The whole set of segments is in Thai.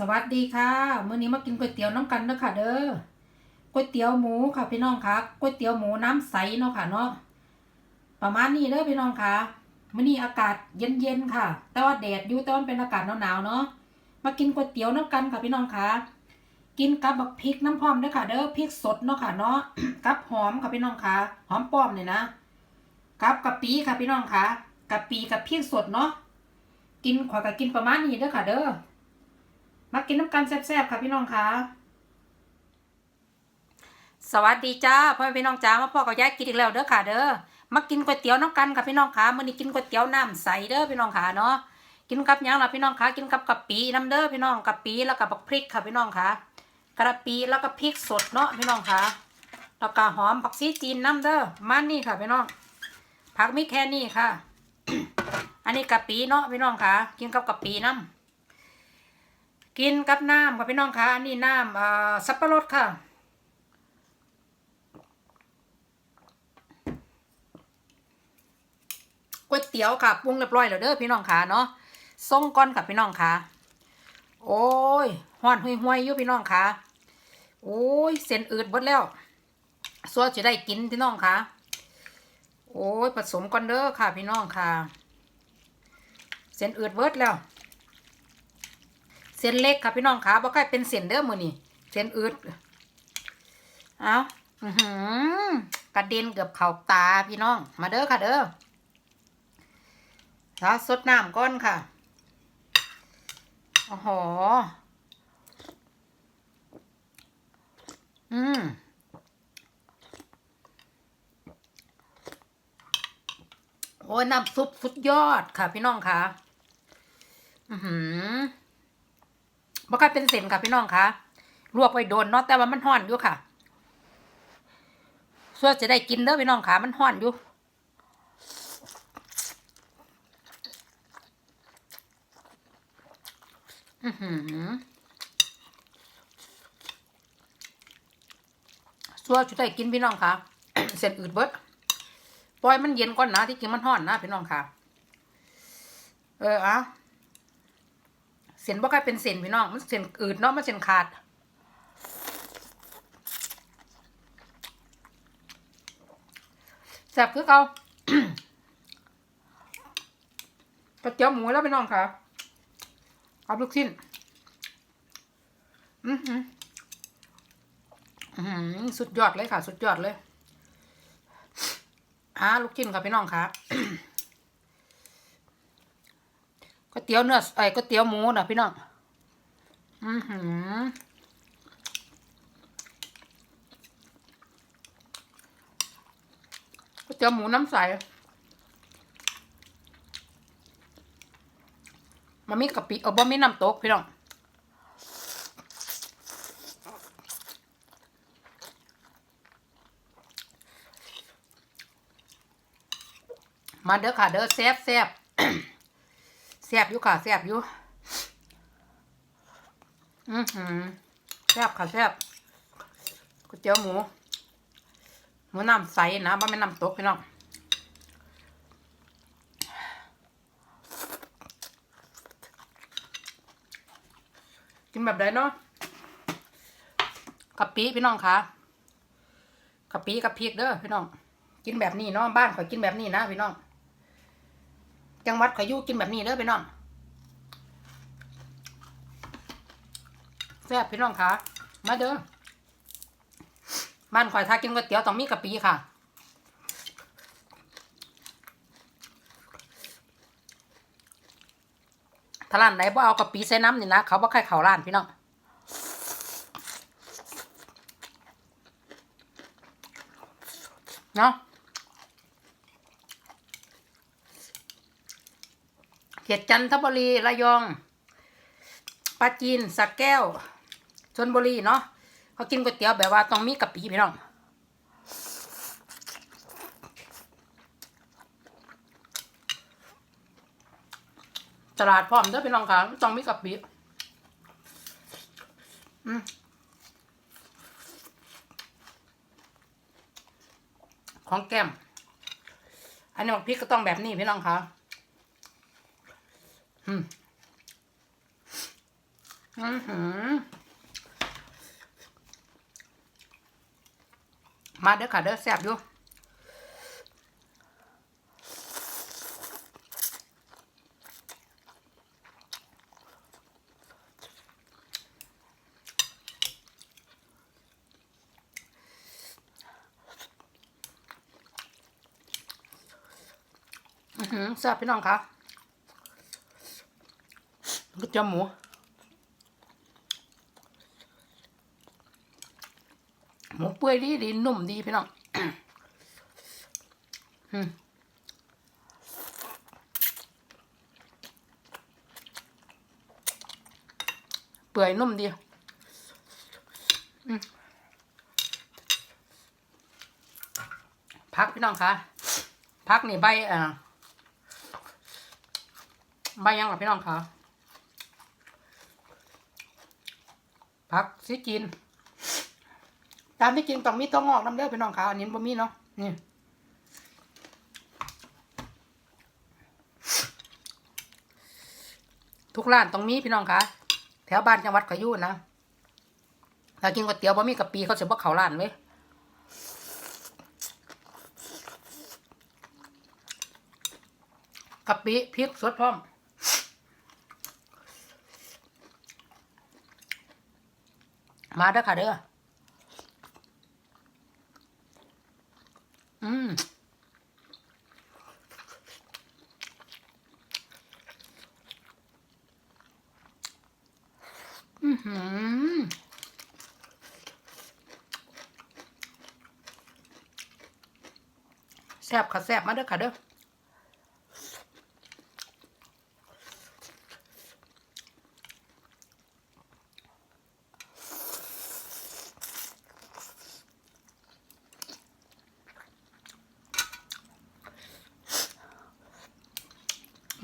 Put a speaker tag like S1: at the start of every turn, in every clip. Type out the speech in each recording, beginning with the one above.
S1: สวัสดีค่ะมื้อนี้มากินก๋วยเตี๋ยวน้ำกันเด้อค่ะ เด้อก๋วยเตี๋ยวหมูค่ะพี่น้องค่ะก๋วยเตี๋ยวหมูน้ำใสเนาะค่ะเนาะประมาณนี้เด้อพี่น้องค่ะมื้อนี้อากาศเย็นๆค่ะ แต่ว่าแดดอยู่แต่ว่ามันเป็นอากาศหนาวๆเนาะมากินก๋วยเตี๋ยวน้ำกันค่ะพี่น้องค่ะกินกับบักพริกน้ำพร้อมเด้อค่ะ เด้อพริกสดเนาะค่ะเนาะกับหอมค่ะพี่น้องค่ะหอมป้อมเนี่ยนะกับกะปิค่ะพี่น้องค่ะกะปิกับพริกสดเนาะกินขอยก็กินประมาณนี้เด้อค่ะ เด้อ มากินน้ำกันแซ่บๆค่ะพี่น้องคะสวัสดีจ้าพ่อแม่พี่น้องจ้ามาพ่อกับยายกินอีกแล้วเด้อค่ะ เด้อมากินก๋วยเตี๋ยวน้ำกันค่ะพี่น้องคะมื้อนี้กินก๋วยเตี๋ยวน้ำใสเด้อพี่น้องคะเนาะกินกับยังล่ะพี่น้องคะกินกับกะปิน้ำเด้อพี่น้องกะปิแล้วก็บักพริกค่ะพี่น้องคะกระปิแล้วก็พริกสดเนาะพี่น้องคะแล้วก็หอมผักชีจีนน้ำเด้อมันนี่ค่ะพี่น้องผักมีแค่นี้ค่ะ อันนี้กะปิเนาะพี่น้องคะกินกับกะปิน้ำ กินกับน้ำค่ะพี่น้องคะอันนี้น้ำสับปะรดค่ะ ก๋วยเตี๋ยวค่ะปรุงเรียบร้อยแล้วเด้อพี่น้องคะเนาะส่งก้อนค่ะพี่น้องคะโอ้ยห้อนห่วยๆอยู่พี่น้องคะโอ้ยเส้นอืดหมดแล้วสัวจะได้กินพี่น้องคะโอ้ยผสมก่อนเด้อค่ะ พี่น้องค่ะ เส้นอืดเบิดแล้ว เส้นเล็กค่ะพี่น้องค่ะบ่ใกล้เป็นเส้นเด้อมือนี่เส้นอืดเอาอือหือกระเด็นเกือบเข่าตาพี่น้อง มาเด้อค่ะเด้อแล้วสดน้ำก้อนค่ะโอ้โหอืมโอ้ยน้ำซุปสุดยอดค่ะพี่น้องค่ะ อือหือ บ่ค่อยเป็นเส้นค่ะพี่น้องคะลวกไว้โดนเนาะแต่ว่ามันห่อนอยู่ค่ะส่วนจะได้กินเด้อพี่น้องค่ะมันห่อนอยู่อือหือส่วนจะได้กินพี่น้องค่ะเส้นอืดเบิดปล่อยมันเย็นก่อนนะที่จริงมันห่อนนะพี่น้องค่ะ เอออะ เส้นบ่ค่อยเป็นเส้นพี่น้อง มันเส้นอืดเนาะ มันเส้นขาด แซ่บคือเขากระเจียวหมูแล้วพี่น้องค่ะเอาลูกชิ้น อือหือสุดยอดเลยค่ะ สุดยอดเลยอ่าลูกชิ้นค่ะพี่น้องค่ะ เตี๋ยวเนื้อไอ้ก๋วยเตี๋ยวหมูนะพี่น้อง อือหือก๋วยเตี๋ยวหมูน้ำใส มันมีกะปิเออบ่มีน้ำตกพี่น้องมาเด้อค่ะเด้อแซ่บแซ่บ แซ่บอยู่ค่ะแซ่บอยู่อือหือแซ่บค่ะแซ่บก๋วยเตี๋ยวหมู หมูน้ำใสนะบ่แม่น้ำตกพี่น้องกินแบบไหนเนาะกะปิพี่น้องคะกะปิกับพริกเด้อพี่น้อง กินแบบนี้เนาะบ้านขอยกินแบบนี้นะพี่น้อง จังหวัดข่อยยู่กินแบบนี้เด้อพี่น้องแซ่บพี่น้องคะมาเด้อบ้านข่อยถ้ากินก๋วยเตี๋ยวต้องมีกะปิค่ะถ้าร้านไหนบ่เอากะปิใส่น้ำนี่นะเขาบ่ใครเขาร้านพี่น้องเนาะ เขตจันทบุรีระยองปราจีนสักแก้วชนบุรีเนาะเขากินก๋วยเตี๋ยวแบบว่าต้องมีกะปิพี่น้องตลาดพร้อมเด้อพี่น้องค่ะต้องมีกะปิอืมของแก้ม อันนี้บอกพริกก็ต้องแบบนี้พี่น้องค่ะ อืมอือหือมาเด้อค่ะเด้อแซ่บอยู่อือหือแซ่บพี่น้องคะ ก๋วยเตี๋ยวหมู หมูเปื่อยดีดีนุ่มดีพี่น้องเปื่อยนุ่มดีพักพี่น้องคะพักนี่ใบอ่อใบยังหรอพี่น้องคะ พักสิกิน ตามที่จริงต้องมีตัวงงอกน้ำเลือดพี่น้องคะอันนี้บ่มีเนาะนี่ทุกร้านต้องมีพี่น้องคะแถวบ้านจังหวัดขยุนนะถ้ากินก๋วยเตี๋ยวบ่มีกะปิเขาจะบ่เขาร้านเลยกะปิพริกสดพร้อม มาเด้อค่ะเด้อ อืมอือหือแซ่บค่ะแซ่บมาเด้อค่ะเด้อ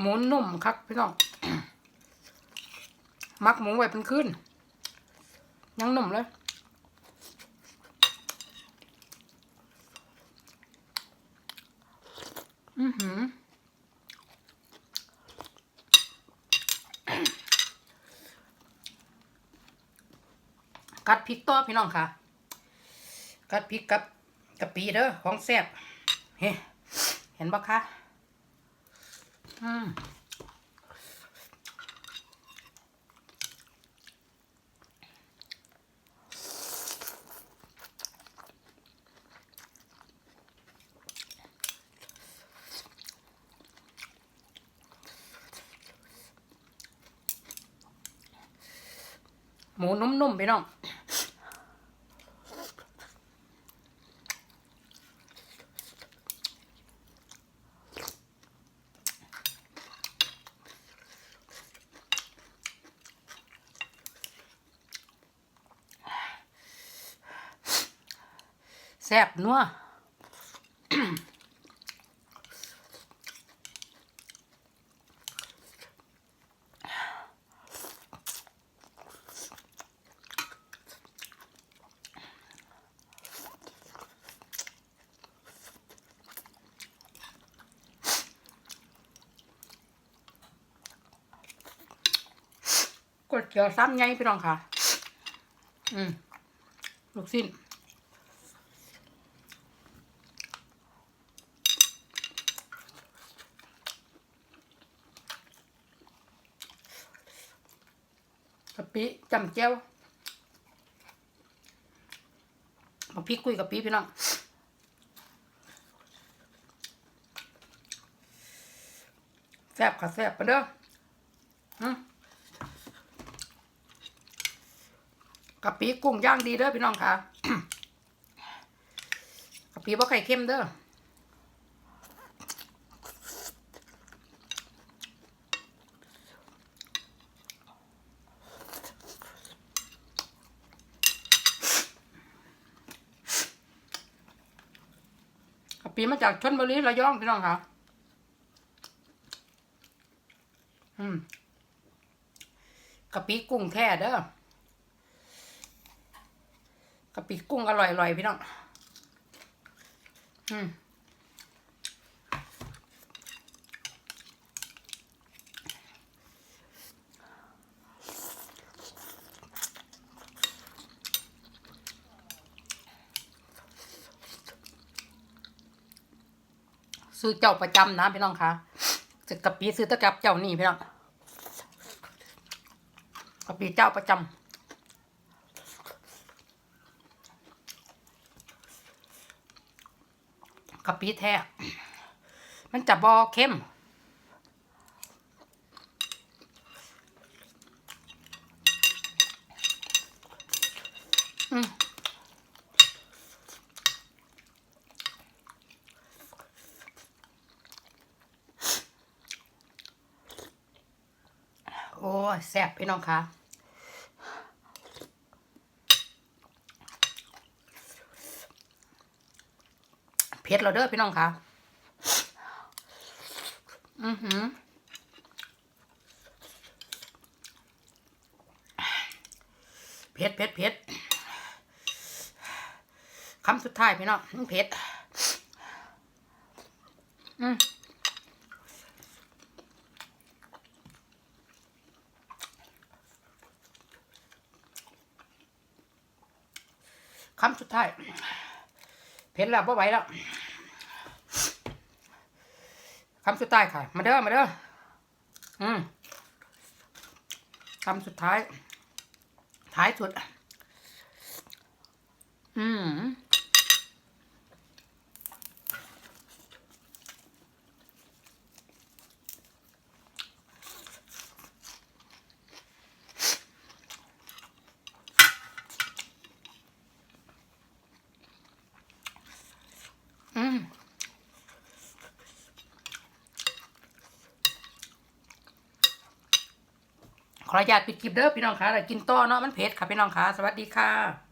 S1: หมูนุ่มครับพี่น้องมักหมูไว้เป็นคืนยังนุ่มเลยอือหือกัดพริกต่อพี่น้องค่ะ กัดพริกกับกะปิเด้อของแซ่บเฮ้เห็นปะคะ อืมหมูนุ่มๆพี่น้อง ซ่บนัวก๋วยเตี๋ยวซ้ำไงพี่น้องค่ะ อืม ลูกสิ้น ปิจำเจ้วมาพริกคุยกะปิพี่น้องแซ่บค่ะแซ่บไปเด้ออืมกะปิกุ้งย่างดีเด้อพี่น้องค่ะกะปิบ่ไข่เค็มเด้อ ปิมาจากชนบุรีระยองพี่น้องค่ะอืมกะปิกุ้งแท้เด้อกะปิกุ้งอร่อยๆพี่น้อง อืม ซื้อเจ้าประจำนะพี่น้องคะซื้อกะปิซื้อตะกับเจ้านี่พี่น้องกะปิเจ้าประจำกะปิแท้ มันจะบอเข้ม อืมโอ้ ยแซ่บพี่น้องคะเผ็ดเราเด้อพี่น้องคะอือหือเผ็ดเผ็ดเผ็ดคำสุดท้ายพี่น้องเผ็ดอืม คำสุดท้ายเผ็ดแล้วไ่ไหวแล้วคำสุดท้ายค่ะ มาเด้อ มาเด้อ อืมคำสุดท้าย ท้ายสุด อืม ขออนุญาตปิดคลิปเด้อพี่น้องค่ะกินต่อเนาะมันเผ็ดค่ะพี่น้องค่ะสวัสดีค่ะ